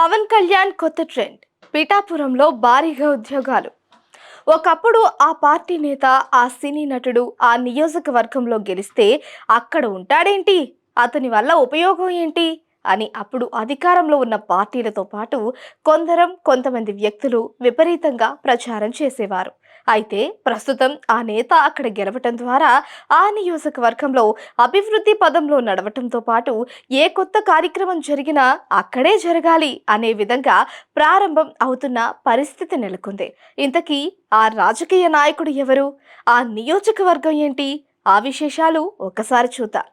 పవన్ కళ్యాణ్ కొత్త ట్రెండ్. పిఠాపురంలో భారీగా ఉద్యోగాలు. ఒకప్పుడు ఆ పార్టీ నేత ఆ సినీ నటుడు ఆ నియోజకవర్గంలో గెలిస్తే అక్కడ ఉంటాడేంటి? అతని వల్ల ఉపయోగం ఏంటి? అని అప్పుడు అధికారంలో ఉన్న పార్టీలతో పాటు కొందరం కొంతమంది వ్యక్తులు విపరీతంగా ప్రచారం చేసేవారు. అయితే ప్రస్తుతం ఆ నేత అక్కడ గెలవటం ద్వారా ఆ నియోజకవర్గంలో అభివృద్ధి పదంలో నడవటంతో పాటు ఏ కొత్త కార్యక్రమం జరిగినా అక్కడే జరగాలి అనే విధంగా ప్రారంభం అవుతున్న పరిస్థితి నెలకొంది. ఇంతకీ ఆ రాజకీయ నాయకుడు ఎవరు? ఆ నియోజకవర్గం ఏంటి? ఆ విశేషాలు ఒకసారి చూద్దాం.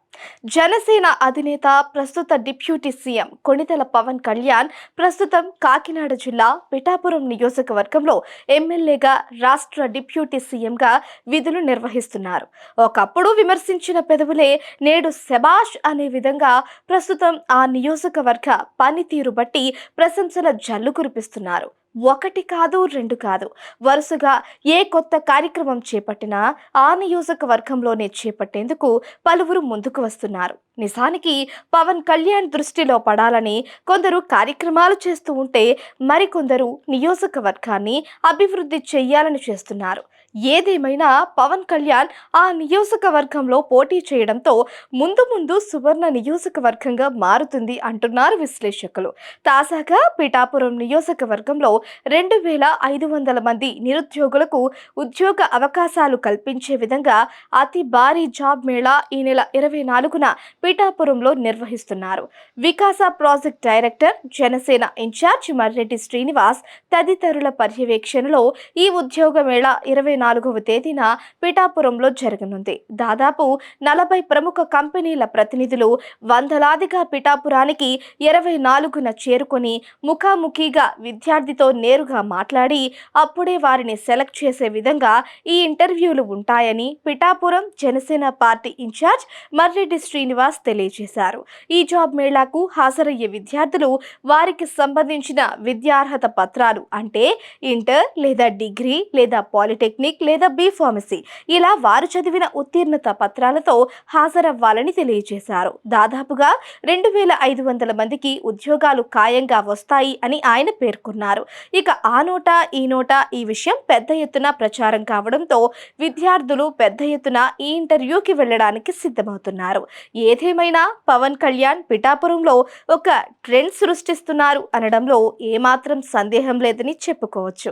జనసేన అధినేత ప్రస్తుత డిప్యూటీ సీఎం కొణితల పవన్ కళ్యాణ్ ప్రస్తుతం కాకినాడ జిల్లా పిఠాపురం నియోజకవర్గంలో ఎమ్మెల్యేగా రాష్ట్ర డిప్యూటీ సీఎంగా విధులు నిర్వహిస్తున్నారు. ఒకప్పుడు విమర్శించిన పెదవులే నేడు శబాష్ అనే విధంగా ప్రస్తుతం ఆ నియోజకవర్గ పనితీరు బట్టి ప్రశంసల జల్లు కురిపిస్తున్నారు. ఒకటి కాదు రెండు కాదు. వరుసగా ఏ కొత్త కార్యక్రమం చేపట్టినా ఆ నియోజకవర్గంలోనే చేపట్టేందుకు పలువురు ముందుకు వస్తున్నారు. నిజానికి పవన్ కళ్యాణ్ దృష్టిలో పడాలని కొందరు కార్యక్రమాలు చేస్తూ ఉంటే మరికొందరు నియోజకవర్గాన్ని అభివృద్ధి చేయాలని చేస్తున్నారు. ఏదేమైనా పవన్ కళ్యాణ్ ఆ నియోజకవర్గంలో పోటీ చేయడంతో ముందు ముందు సువర్ణ నియోజకవర్గంగా మారుతుంది అంటున్నారు విశ్లేషకులు. తాజాగా పిఠాపురం నియోజకవర్గంలో రెండు వేల ఐదు వందల మంది నిరుద్యోగులకు ఉద్యోగ అవకాశాలు కల్పించే విధంగా అతి భారీ జాబ్ మేళా ఈ నెల ఇరవై నాలుగున పిఠాపురంలో నిర్వహిస్తున్నారు. Vikasa project director Janasena incharge Marreddy Srinivas తదితరుల పర్యవేక్షణలో ఈ ఉద్యోగ మేళ ఇరవై నాలుగవ తేదీన పిఠాపురంలో జరగనుంది. దాదాపు నలభై ప్రముఖ కంపెనీల ప్రతినిధులు వందలాదిగా పిఠాపురానికి ఇరవై నాలుగున చేరుకొని ముఖాముఖిగా విద్యార్థితో నేరుగా మాట్లాడి అప్పుడే వారిని సెలెక్ట్ చేసే విధంగా ఈ ఇంటర్వ్యూలు ఉంటాయని పిఠాపురం జనసేన పార్టీ ఇన్ఛార్జ్ మర్రెడ్డి శ్రీనివాస్ తెలియజేశారు. ఈ జాబ్ మేళాకు హాజరయ్యే విద్యార్థులు వారికి సంబంధించిన విద్యార్హత పత్రాలు అంటే ఇంటర్ లేదా డిగ్రీ లేదా పాలిటెక్నిక్ లేదా బి ఫార్మసీ ఇలా వారు చదివిన ఉత్తీర్ణత పత్రాలతో హాజరవ్వాలని తెలియజేశారు. దాదాపుగా రెండు వేల ఐదు వందల మందికి ఉద్యోగాలు ఖాయంగా వస్తాయి అని ఆయన పేర్కొన్నారు. ఇక ఆ నోట ఈ నోట ఈ విషయం పెద్ద ఎత్తున ప్రచారం కావడంతో విద్యార్థులు పెద్ద ఎత్తున ఈ ఇంటర్వ్యూకి వెళ్ళడానికి సిద్ధమవుతున్నారు. ఏది ఏదేమైనా పవన్ కళ్యాణ్ పిఠాపురంలో ఒక ట్రెండ్ సృష్టిస్తున్నారు అనడంలో ఏమాత్రం సందేహం లేదని చెప్పుకోవచ్చు.